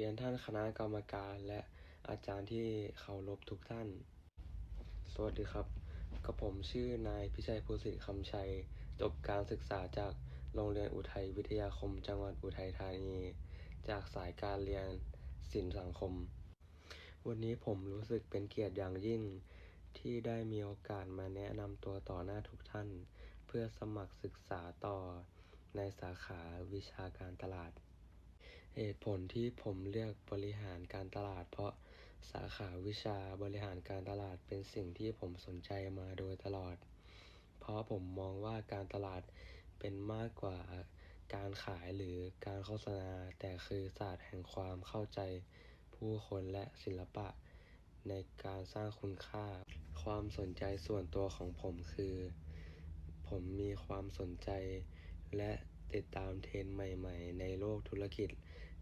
เรียนท่านคณะกรรมการและอาจารย์ที่เคารพทุกท่าน สวัสดีครับ กับผมชื่อนายพิชัยภูสิทธิ์คำชัย จบการศึกษาจากโรงเรียนอุทัยวิทยาคมจังหวัดอุทัยธานี จากสายการเรียนศิลปสังคม วันนี้ผมรู้สึกเป็นเกียรติอย่างยิ่ง ที่ได้มีโอกาสมาแนะนำตัวต่อหน้าทุกท่าน เพื่อสมัครศึกษาต่อในสาขาวิชาการตลาด เหตุผลที่ผมเลือกบริหารการตลาด เพราะสาขาวิชาบริหารการตลาดเป็นสิ่งที่ผมสนใจมาโดยตลอด เพราะผมมองว่าการตลาดเป็นมากกว่าการขายหรือการโฆษณา แต่คือศาสตร์แห่งความเข้าใจผู้คนและศิลปะ ในการสร้างคุณค่า ความสนใจส่วนตัวของผมคือ ผมมีความสนใจและ ติดตามเทรนด์ใหม่ ๆ ในโลกธุรกิจ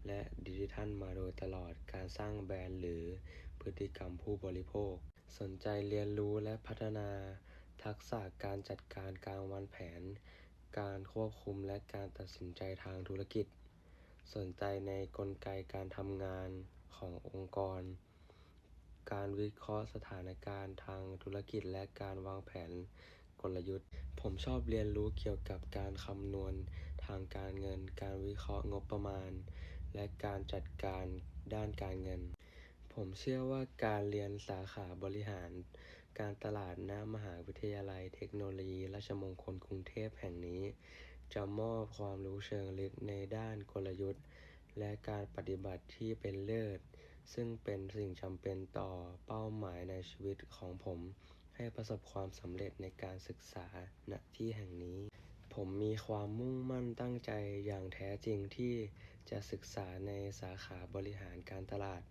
และดิจิทัลมาโดยตลอดการสร้างแบรนด์หรือพฤติกรรมผู้บริโภค สนใจเรียนรู้และพัฒนา ทักษะการจัดการการวางแผน การควบคุมและการตัดสินใจทางธุรกิจ สนใจในกลไกการทำงานขององค์กร การวิเคราะห์สถานการณ์ทางธุรกิจและการวางแผน กลยุทธ์ ผมชอบเรียนรู้เกี่ยวกับการคำนวณทางการเงิน การวิเคราะห์งบประมาณ และการจัดการด้านการเงิน ผมเชื่อว่าการเรียนสาขาบริหาร การตลาดณมหาวิทยาลัยเทคโนโลยีราชมงคลกรุงเทพแห่งนี้ จะมอบความรู้เชิงลึกในด้านกลยุทธ์ และการปฏิบัติที่เป็นเลิศซึ่งเป็นสิ่งจำเป็นต่อเป้าหมายในชีวิตของผม ให้ประสบความสำเร็จในการศึกษาณที่แห่งนี้ ผมมีความมุ่งมั่นตั้งใจอย่างแท้จริงที่จะศึกษาในสาขาบริหารการตลาด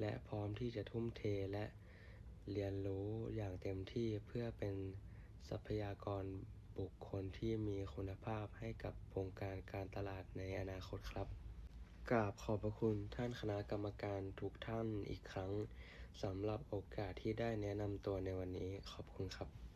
และพร้อมที่จะทุ่มเทและเรียนรู้อย่างเต็มที่เพื่อเป็นทรัพยากรบุคคลที่มีคุณภาพให้กับวงการการตลาดในอนาคตครับ กราบขอบพระคุณท่านคณะกรรมการทุกท่านอีกครั้งสำหรับโอกาสที่ได้แนะนำตัวในวันนี้ขอบคุณครับ